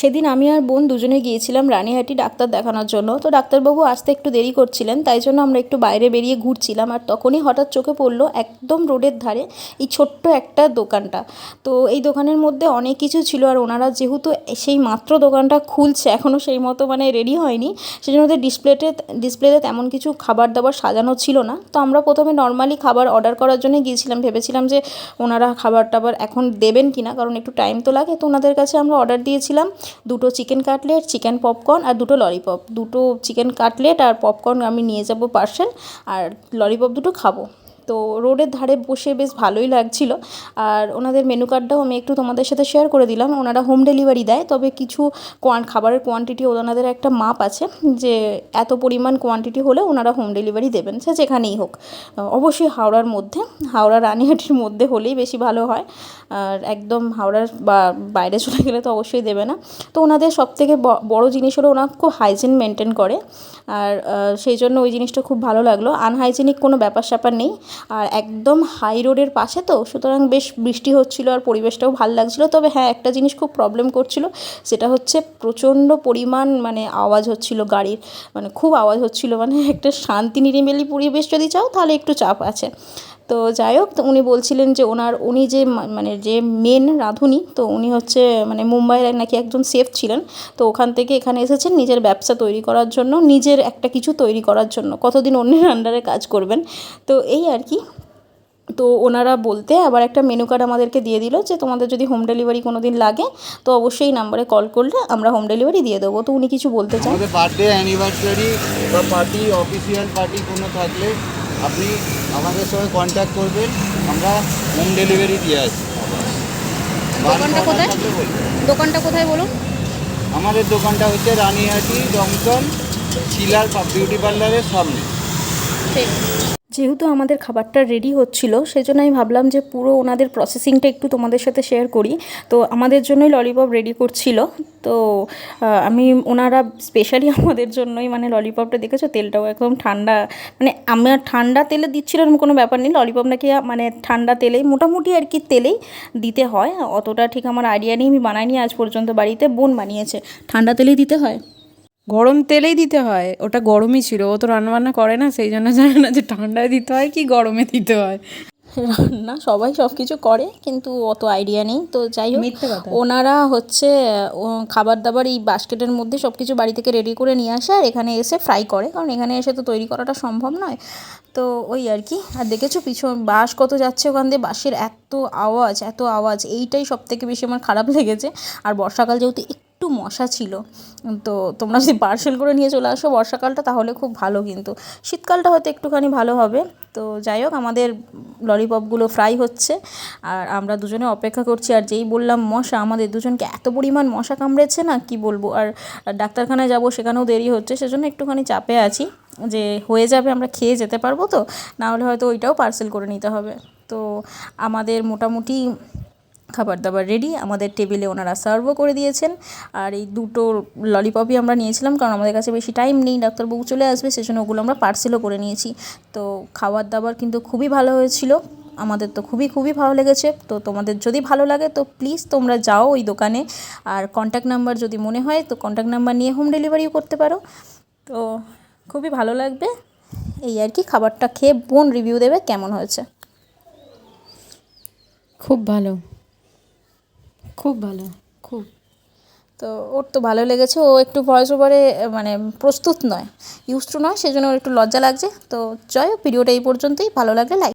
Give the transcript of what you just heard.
সেদিন আমি আর বোন দুজনে গিয়েছিলাম রানীহাটি ডাক্তার দেখানোর জন্য। তো ডাক্তারবাবু আসতে একটু দেরি করছিলেন, তাই জন্য আমরা একটু বাইরে বেরিয়ে ঘুরছিলাম আর তখনই হঠাৎ চোখে পড়ল একদম রোডের ধারে এই ছোট্ট একটা দোকানটা। তো এই দোকানের মধ্যে অনেক কিছু ছিল আর ওনারা যেহেতু সেই মাত্র দোকানটা খুলছে এখনও সেই মতো মানে রেডি হয়নি সেই জন্য ওদের ডিসপ্লেতে ডিসপ্লেতে তেমন কিছু খাবার দাবার সাজানো ছিল না। তো আমরা প্রথমে নর্মালি খাবার অর্ডার করার জন্য গিয়েছিলাম, ভেবেছিলাম যে ওনারা খাবার টাবার এখন দেবেন কি না কারণ একটু টাইম তো লাগে। তো ওনাদের কাছে আমরা অর্ডার দিয়েছিলাম। দুটো চিকেন কাটলেট চিকেন পপকর্ন আর দুটো লরিপপ দুটো চিকেন কাটলেট আর পপকর্ন আমি নিয়ে যাব পার্সেল আর লরিপপ দুটো খাব। তো রোডের ধারে বসে বেশ ভালোই লাগছিল। আর ওনাদের মেনু কার্ডটাও আমি একটু তোমাদের সাথে শেয়ার করে দিলাম। ওনারা হোম ডেলিভারি দেয়, তবে কিছু কোয়ান খাবারের কোয়ান্টিটি ওনাদের একটা মাপ আছে যে এত পরিমাণ কোয়ান্টিটি হলে ওনারা হোম ডেলিভারি দেবেন, সে যেখানেই হোক। অবশ্যই হাওড়ার মধ্যে, হাওড়া রানিহাটির মধ্যে হলেই বেশি ভালো হয়। আর একদম হাওড়ার বা বাইরে চলে গেলে তো অবশ্যই দেবে না। তো ওনাদের সবথেকে বড় জিনিস হলো ওনারা খুব হাইজিন মেনটেন করে। আর সেই জন্য ওই জিনিসটা খুব ভালো লাগল। আনহাইজেনিক কোনো ব্যাপার স্যাপার নেই। আর একদম হাই রোডের পাশে তো, সুতরাং বেশ বৃষ্টি হচ্ছিল আর পরিবেশটাও ভালো লাগছিল। তবে হ্যাঁ একটা জিনিস খুব প্রবলেম করছিল, সেটা হচ্ছে প্রচণ্ড পরিমাণ মানে আওয়াজ হচ্ছিল গাড়ির মানে খুব আওয়াজ হচ্ছিল মানে একটা শান্তি নিরিমেলি পরিবেশ যদি চাও তাহলে একটু চাপ আছে। তো যাই হোক, তো উনি বলছিলেন যে ওনার, উনি যে মানে যে মেন রাঁধুনি, তো উনি হচ্ছে মানে মুম্বাইয়ের নাকি একজন সেফ ছিলেন, তো ওখান থেকে এখানে এসেছেন নিজের ব্যবসা তৈরি করার জন্য, নিজের একটা কিছু তৈরি করার জন্য, কতদিন অন্যের আন্ডারে কাজ করবেন। তো এই আর কি। তো ওনারা বলতে আবার একটা মেনু কার্ড আমাদেরকে দিয়ে দিল যে তোমাদের যদি হোম ডেলিভারি কোনো দিন লাগে, তো অবশ্যই এই নাম্বারে কল করলে আমরা হোম ডেলিভারি দিয়ে দেবো। তো উনি কিছু বলতে চান? বার্থডে অ্যানিভার্সারি বা পার্টি অফিসিয়াল পার্টি কোনো থাকলে আপনি আমাদের সঙ্গে কন্ট্যাক্ট করবেন আমরা হোম ডেলিভারি দিয়ে আসি দোকানটা কোথায়? দোকানটা কোথায় বলুন? আমাদের দোকানটা হচ্ছে রানীহাটি জংশন শিলার বিউটি পার্লারের সামনে। ঠিক। যেহেতু আমাদের খাবারটা রেডি হচ্ছিল, সেজন্য আমি ভাবলাম যে পুরো ওনাদের প্রসেসিংটা একটু তোমাদের সাথে শেয়ার করি। তো আমাদের জন্যই ললিপপ রেডি করছিল। তো আমি, ওনারা স্পেশালি আমাদের জন্যই মানে ললিপপটা দেখেছ? তেলটাও একদম ঠান্ডা মানে আমার ঠান্ডা তেলে দিচ্ছিল এরকম কোনো ব্যাপার নেই। ললিপপ নাকি মানে ঠান্ডা তেলেই, মোটামুটি আর কি তেলেই দিতে হয়। অতটা ঠিক আমার আইডিয়া নেই। আমি বানাইনি আজ পর্যন্ত বাড়িতে, বোন বানিয়েছে। ঠান্ডা তেলেই দিতে হয়? গরম তেলেই দিতে হয়। ওটা গরমই ছিল। ও তো রান্নাবান্না করে না সেই জন্য জানে না যে ঠান্ডায় দিতে হয় কি গরমে দিতে হয়। রান্না সবাই সব কিছু করে কিন্তু অত আইডিয়া নেই। তো যাই হোক ওনারা হচ্ছে খাবার দাবার এই বাস্কেটের মধ্যে সব কিছু বাড়ি থেকে রেডি করে নিয়ে আসে আর এখানে এসে ফ্রাই করে। কারণ এখানে এসে তো তৈরি করাটা সম্ভব নয়। তো ওই আর কি। আর দেখেছ পিছন বাস কত যাচ্ছে ওখান দিয়ে? বাসের এত আওয়াজ এত আওয়াজ। এইটাই সব থেকে বেশি আমার খারাপ লেগেছে। আর বর্ষাকাল যেহেতু একটু মশা ছিল। তো তোমরা যদি পার্সেল করে নিয়ে চলে আসো বর্ষাকালটা, তাহলে খুব ভালো কিন্তু। শীতকালটা হয়তো একটুখানি ভালো হবে। তো যাই হোক, আমাদের ললিপপগুলো ফ্রাই হচ্ছে। আর আমরা দুজনে অপেক্ষা করছি। আর যেই বললাম মশা, আমাদের দুজনকে এত পরিমাণ মশা কামড়েছে না, কি বলব? আর ডাক্তারখানায় যাব, সেখানেও দেরি হচ্ছে। সেজন্য একটুখানি চাপে আছি যে হয়ে যাবে, আমরা খেয়ে যেতে পারব তো। না হলে হয়তো ওইটাও পার্সেল করে নিতে হবে। তো আমাদের মোটামুটি খাবার দাবার রেডি আমাদের টেবিলে ওনারা সার্ভও করে দিয়েছেন। আর এই দুটো ললিপপই আমরা নিয়েছিলাম, কারণ আমাদের কাছে বেশি টাইম নেই, ডাক্তারবাবু চলে আসবে, সেজন্য ওগুলো আমরা পার্সেলও করে নিয়েছি। তো খাবার দাবার কিন্তু খুবই ভালো হয়েছিল, আমাদের তো খুবই খুবই ভালো লেগেছে। তো তোমাদের যদি ভালো লাগে, তো প্লিজ তোমরা যাও ওই দোকানে। আর কন্ট্যাক্ট নাম্বার যদি মনে হয়, তো কন্ট্যাক্ট নাম্বার নিয়ে হোম ডেলিভারিও করতে পারো। তো খুবই ভালো লাগবে। এই আর কি, খাবারটা খেয়ে বোন রিভিউ দেবে, কেমন হয়েছে? খুব ভালো। খুব ভালো, খুব। তো ওর তো ভালো লেগেছে, ও একটু ভয়েস ওভারে মানে প্রস্তুত নয় ইউজ টু নয়, সেজন্য ওর একটু লজ্জা লাগছে। তো জয় ভিডিওটা এই পর্যন্তই, ভালো লাগলে লাইক